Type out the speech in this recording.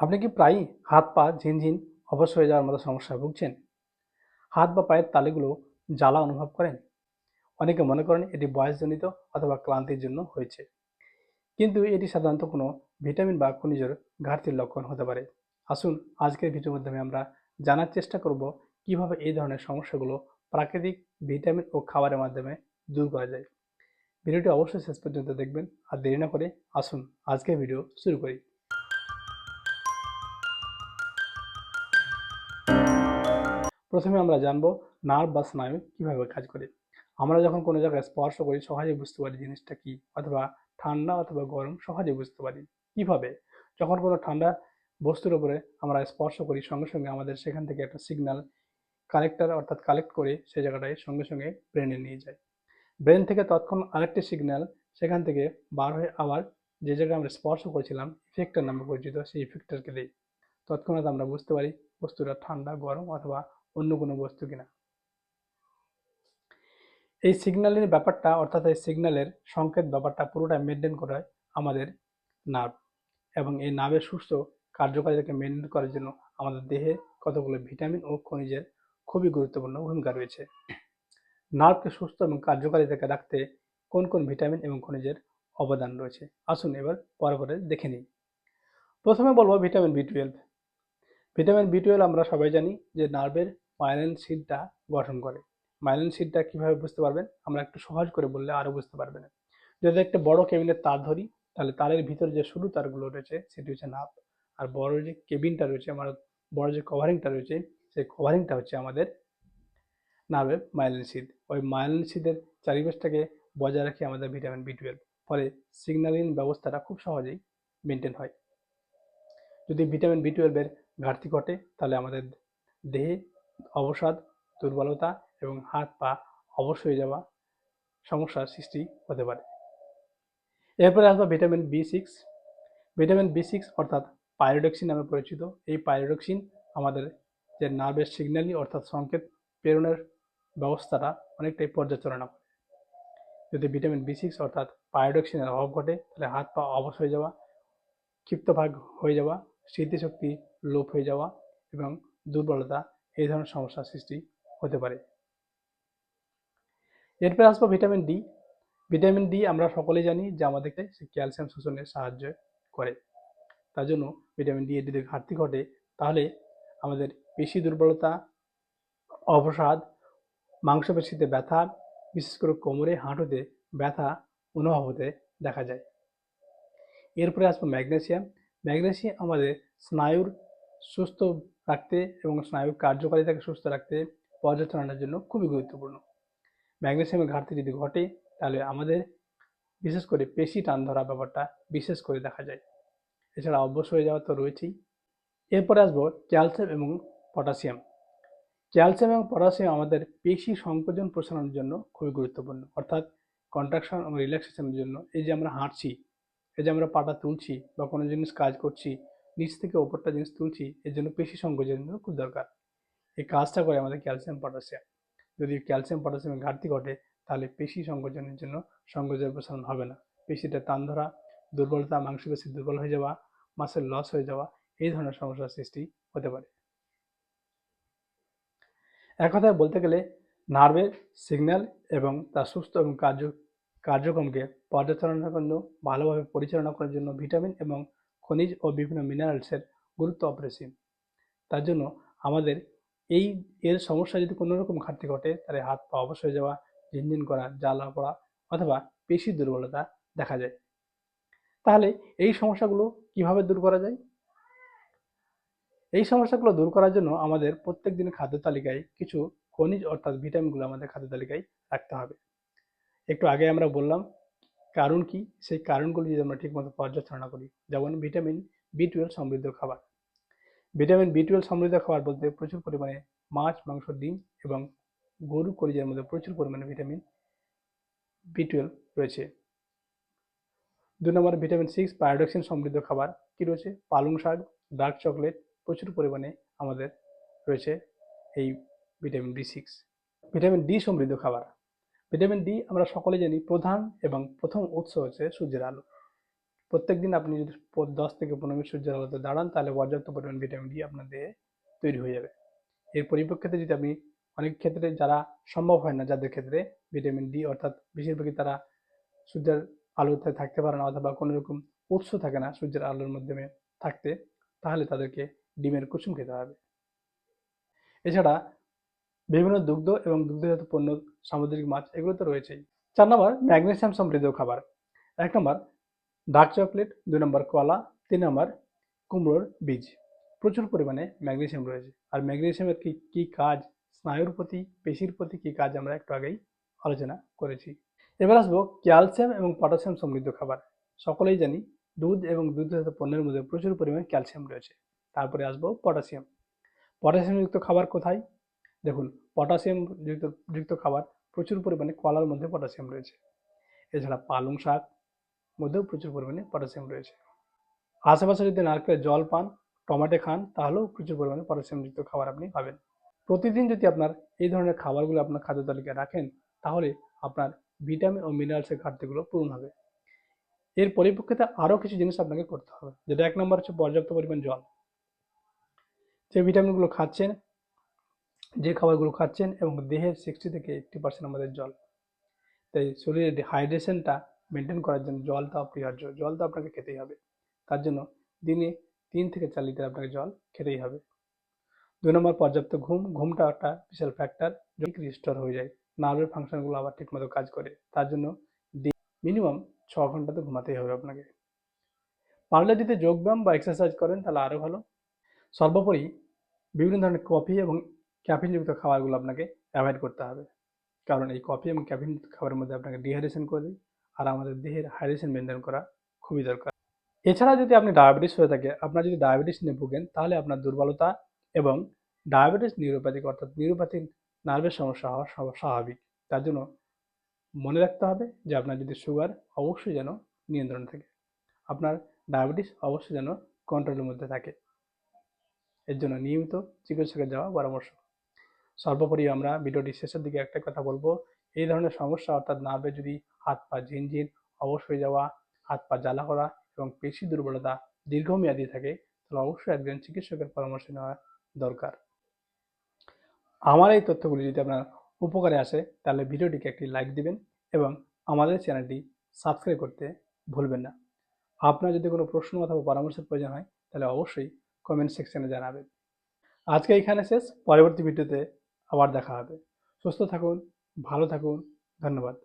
আপনি কি প্রায়ই হাত পা ঝিনঝিন অবশ হয়ে যাওয়ার মতো সমস্যায় ভুগছেন? হাত বা পায়ের তালুগুলো জ্বালা অনুভব করেন? অনেকে মনে করেন এটি বয়সজনিত অথবা ক্লান্তির জন্য হয়েছে। কিন্তু এটি সাধারণত কোনো ভিটামিন বা খনিজের ঘাটতির লক্ষণ হতে পারে। আসুন আজকের ভিডিওর মাধ্যমে আমরা জানার চেষ্টা করব কীভাবে এই ধরনের সমস্যাগুলো প্রাকৃতিক ভিটামিন ও খাবারের মাধ্যমে দূর করা যায়। ভিডিওটি অবশ্যই শেষ পর্যন্ত দেখবেন আর দেরি না করে আসুন আজকের ভিডিও শুরু করি। প্রথমে আমরা জানব নার্ভ বা স্নায়ু কীভাবে কাজ করে। আমরা যখন কোনো জায়গায় স্পর্শ করি সহজে বুঝতে পারি জিনিসটা কি, অথবা ঠান্ডা অথবা গরম সহজে বুঝতে পারি। কীভাবে? যখন কোনো ঠান্ডা বস্তুর উপরে আমরা স্পর্শ করি, সঙ্গে সঙ্গে আমাদের সেখান থেকে একটা সিগন্যাল কালেক্টার অর্থাৎ কালেক্ট করে সেই জায়গাটায় সঙ্গে সঙ্গে ব্রেনে নিয়ে যায়। ব্রেন থেকে তৎক্ষণ আরেকটি সিগন্যাল সেখান থেকে বার হয়ে আবার যে জায়গায় আমরা স্পর্শ করেছিলাম ইফেক্টার নামে পরিচিত সেই ইফেক্টারকে দিই তৎক্ষণাৎ আমরা বুঝতে পারি বস্তুটা ঠান্ডা, গরম অথবা অন্য কোনো বস্তু কিনা। এই সিগন্যালের ব্যাপারটা, অর্থাৎ এই সিগন্যালের সংকেত ব্যাপারটা পুরোটা মেনটেন করে আমাদের নার্ভ এবং এই নার্ভের সুস্থ কার্যকারিতাকে মেনটেন করার জন্য আমাদের দেহে কতগুলো ভিটামিন ও খনিজের খুবই গুরুত্বপূর্ণ ভূমিকা রয়েছে। নার্ভকে সুস্থ এবং কার্যকারিতাকে রাখতে কোন কোন ভিটামিন এবং খনিজের অবদান রয়েছে? আসুন এবার পরে পরে দেখে নিই। প্রথমে বলব vitamin B twelve vitamin B twelve আমরা সবাই জানি যে নার্ভের মাইলিন সিডটা গঠন করে। মাইলিন সিডটা কীভাবে বুঝতে পারবেন? আমরা একটু সহজ করে বললে আরও বুঝতে পারবেন। যদি একটা বড় কেবিনের তার ধরি, তাহলে তারের ভিতরে যে সরু তারগুলো রয়েছে, সেটি হচ্ছে নার্ভ। আর বড় যে কেবিনটা রয়েছে, আমার বড় যে কভারিংটা রয়েছে, সেই কভারিংটা হচ্ছে আমাদের নার্ভের মাইলিন সিড ওই মাইলিন সিডের চারিপাশটাকে বজায় রাখে আমাদের ভিটামিন বি টুয়েলভ ফলে সিগন্যালিং ব্যবস্থাটা খুব সহজেই মেনটেন হয়। যদি ভিটামিন বি টুয়েলভের ঘাটতি ঘটে, তাহলে আমাদের দেহে অবসাদ, দুর্বলতা এবং হাত পা অবশ হয়ে যাওয়া সমস্যার সৃষ্টি হতে পারে। এরপরে আসব vitamin B six vitamin B six অর্থাৎ পাইরোডক্সিন নামে পরিচিত। এই পাইরোডক্সিন আমাদের যে নার্ভের সিগন্যালি অর্থাৎ সংকেত প্রেরণের ব্যবস্থাটা অনেকটাই পর্যালোচনা করে। যদি ভিটামিন বি সিক্স অর্থাৎ পায়োডক্সিনের অভাব ঘটে, তাহলে হাত পা অবশ হয়ে যাওয়া, ক্ষিপ্তভাগ হয়ে যাওয়া স্মৃতিশক্তি লোপ হয়ে যাওয়া এবং দুর্বলতা এই ধরনের সমস্যার সৃষ্টি হতে পারে। এরপরে আসব ভিটামিন ডি। ভিটামিন ডি আমরা সকলেই জানি যে আমাদেরকে ক্যালসিয়াম শোষণে সাহায্য করে। তার জন্য ভিটামিন ডি এর যদি ঘাটতি ঘটে, তাহলে আমাদের পেশি দুর্বলতা, অবসাদ, মাংসপেশিতে ব্যথা, বিশেষ করে কোমরে হাঁটুতে ব্যথা অনুভব হতে দেখা যায়। এরপরে আসব ম্যাগনেসিয়াম। ম্যাগনেসিয়াম আমাদের স্নায়ুর সুস্থ রাখতে এবং স্নায়ুর কার্যকারিতাকে সুস্থ রাখতে পর্যালোচনার জন্য খুবই গুরুত্বপূর্ণ। ম্যাগনেসিয়ামের ঘাটতি যদি ঘটে, তাহলে আমাদের বিশেষ করে পেশি টান ধরা ব্যাপারটা বিশেষ করে দেখা যায়। এছাড়া অভ্যস হয়ে যাওয়া তো রয়েছেই। এরপরে আসব ক্যালসিয়াম এবং পটাশিয়াম। ক্যালসিয়াম এবং পটাশিয়াম আমাদের পেশি সংকোচন প্রসারণের জন্য খুবই গুরুত্বপূর্ণ। অর্থাৎ কন্ট্রাকশন এবং রিল্যাক্সেশনের জন্য এই যে আমরা হাঁটছি এই যে আমরা পাটা তুলছি বা কোনো জিনিস কাজ করছি, নিচ থেকে ওপরটা জিনিস তুলছি, এর জন্য পেশি সংকোচনের জন্য খুব দরকার। এই কাজটা করে আমাদের ক্যালসিয়াম, পটাশিয়াম। যদি ক্যালসিয়াম, পটাশিয়ামের ঘাটতি ঘটে, তাহলে পেশি সংকোচনের জন্য সংকোচনের প্রসারণ হবে না। পেশিটা টান ধরা, দুর্বলতা মাংসপেশি দুর্বল হয়ে যাওয়া, মাসের লস হয়ে যাওয়া, এই ধরনের সমস্যার সৃষ্টি হতে পারে। এক কথায় বলতে গেলে, নার্ভের সিগন্যাল এবং তার সুস্থ এবং কার্য কার্যক্রমকে পর্যালোচনার জন্য ভালোভাবে পরিচালনা করার জন্য ভিটামিন এবং খনিজ ও বিভিন্ন মিনারেলসের গুরুত্ব অপরিসীম। তার জন্য আমাদের এই এর সমস্যা যদি কোনো রকম ঘাটতি ঘটে, তাহলে হাত পা অবশ হয়ে যাওয়া, ঝিনঝিন করা, জ্বালা পড়া অথবা পেশি দুর্বলতা দেখা যায়। তাহলে এই সমস্যাগুলো কীভাবে দূর করা যায়? এই সমস্যাগুলো দূর করার জন্য আমাদের প্রত্যেক দিনের খাদ্য তালিকায় কিছু খনিজ অর্থাৎ ভিটামিনগুলো আমাদের খাদ্য তালিকায় রাখতে হবে। একটু আগে আমরা বললাম কারণ কি? সেই কারণগুলো যদি আমরা ঠিকমতো পর্যালোচনা করি, যেমন ভিটামিন বি টুয়েলভ সমৃদ্ধ খাবার। ভিটামিন বি টুয়েলভ সমৃদ্ধ খাবার বলতে প্রচুর পরিমাণে মাছ, মাংস, ডিম এবং গরু কলিজার মধ্যে প্রচুর পরিমাণে ভিটামিন বি টুয়েলভ রয়েছে। দু নম্বর ভিটামিন সিক্স পায়োডক্সিন সমৃদ্ধ খাবার কি রয়েছে? পালং শাক ডার্ক চকলেট প্রচুর পরিমাণে আমাদের রয়েছে এই vitamin B six vitamin D সমৃদ্ধ খাবার ভিটামিন ডি আমরা সকলে জানি প্রধান এবং প্রথম উৎস হচ্ছে সূর্যের আলো। প্রত্যেক দিন আপনি যদি দশ থেকে পনেরো মিনিট সূর্যের আলোতে দাঁড়ান, তাহলে পর্যাপ্ত পরিমাণ ভিটামিন ডি আপনার দেহে তৈরি হয়ে যাবে। এর পরিপ্রেক্ষিতে যদি আপনি অনেক ক্ষেত্রে যারা সম্ভব হয় না, যাদের ক্ষেত্রে ভিটামিন ডি অর্থাৎ বেশিরভাগই তারা সূর্যের আলোতে থাকতে পারে না অথবা কোনো রকম উৎস থাকে না সূর্যের আলোর মাধ্যমে থাকতে, তাহলে তাদেরকে ডিমের কুসুম খেতে হবে। এছাড়া বিভিন্ন দুগ্ধ এবং দুগ্ধজাত পণ্য, সামুদ্রিক মাছ, এগুলো তো রয়েছেই। চার নম্বর, ম্যাগনেসিয়াম সমৃদ্ধ খাবার। এক নম্বর, ডার্ক চকলেট। দুই নম্বর, কলা। তিন নম্বর, কুমড়োর বীজ। প্রচুর পরিমাণে ম্যাগনেসিয়াম রয়েছে। আর ম্যাগনেসিয়ামের কি, কী কাজ? স্নায়ুর প্রতি, পেশির প্রতি কী কাজ আমরা একটু আগেই আলোচনা করেছি। এবার আসব ক্যালসিয়াম এবং পটাশিয়াম সমৃদ্ধ খাবার। সকলেই জানি দুধ এবং দুধজাত পণ্যের মধ্যে প্রচুর পরিমাণে ক্যালসিয়াম রয়েছে। তারপরে আসব পটাশিয়াম। পটাশিয়ামযুক্ত খাবার কোথায়? দেখুন, পটাশিয়াম যুক্ত যুক্ত খাবার প্রচুর পরিমাণে কলার মধ্যে পটাশিয়াম রয়েছে। এছাড়া পালং শাক মধ্যেও প্রচুর পরিমাণে পটাশিয়াম রয়েছে। আশেপাশে যদি নারকেলের জল পান, টমেটো খান, তাহলেও প্রচুর পরিমাণে পটাশিয়ামযুক্ত খাবার আপনি পাবেন। প্রতিদিন যদি আপনার এই ধরনের খাবারগুলো আপনার খাদ্য তালিকায় রাখেন, তাহলে আপনার ভিটামিন ও মিনারেলসের ঘাটতিগুলো পূরণ হবে। এর পরিপ্রেক্ষিতে আরও কিছু জিনিস আপনাকে করতে হবে। যেটা এক নম্বর হচ্ছে পর্যাপ্ত পরিমাণ জল। যে ভিটামিনগুলো খাচ্ছেন যে খাবারগুলো খাচ্ছেন এবং দেহের সিক্সটি থেকে এইটটি পার্সেন্ট আমাদের জল। তাই শরীরের হাইড্রেশনটা মেনটেন করার জন্য জলটা অপরিহার্য জল তো আপনাকে খেতেই হবে। তার জন্য দিনে তিন থেকে চার লিটার আপনাকে জল খেতেই হবে। দুই নম্বর, পর্যাপ্ত ঘুম। ঘুমটা একটা বিশাল ফ্যাক্টর রিস্টোর হয়ে যায়। নার্ভের ফাংশনগুলো আবার ঠিকমতো কাজ করে। তার জন্য মিনিমাম ছ ঘণ্টা তো ঘুমাতেই হবে আপনাকে। পারলে যদি যোগব্যায়াম বা এক্সারসাইজ করেন তাহলে আরও ভালো। সর্বোপরি বিভিন্ন ধরনের কফি এবং ক্যাফিনযুক্ত খাবারগুলো আপনাকে অ্যাভয়েড করতে হবে। কারণ এই কফি এবং ক্যাফিনযুক্ত খাবারের মধ্যে আপনাকে ডিহাইড্রেশন করে দেয় আর আমাদের দেহের হাইড্রেশন মেনটেন করা খুবই দরকার। এছাড়া যদি আপনি ডায়াবেটিস হয়ে থাকে, আপনার যদি ডায়াবেটিস নিয়ে ভুগেন, তাহলে আপনার দুর্বলতা এবং ডায়াবেটিস নিউরোপ্যাথিক অর্থাৎ নিউরোপ্যাথিক নার্ভের সমস্যা হওয়া স্বাভা- স্বাভাবিক। তার জন্য মনে রাখতে হবে যে আপনার যদি সুগার অবশ্যই যেন নিয়ন্ত্রণ থাকে। আপনার ডায়াবেটিস অবশ্যই যেন কন্ট্রোলের মধ্যে থাকে। এর জন্য নিয়মিত চিকিৎসকের যাওয়া পরামর্শ। সর্বোপরি আমরা ভিডিওটি শেষের দিকে একটা কথা বলব। এই ধরনের সমস্যা অর্থাৎ নার্ভে যদি হাত পা ঝিনঝিন অবশ হয়ে যাওয়া, হাত পা জ্বালা করা এবং পেশি দুর্বলতা দীর্ঘমেয়াদী থাকে, তাহলে অবশ্যই একজন চিকিৎসকের পরামর্শ নেওয়া দরকার। আমার এই তথ্যগুলি যদি আপনার উপকারে আসে, তাহলে ভিডিওটিকে একটি লাইক দিবেন এবং আমাদের চ্যানেলটি সাবস্ক্রাইব করতে ভুলবেন না। আপনার যদি কোনো প্রশ্ন অথবা পরামর্শের প্রয়োজন হয়, তাহলে অবশ্যই কমেন্ট সেকশনে জানাবেন। আজকে এখানে শেষ। পরবর্তী ভিডিওতে আবার দেখা হবে। সুস্থ থাকুন ভালো থাকুন ধন্যবাদ।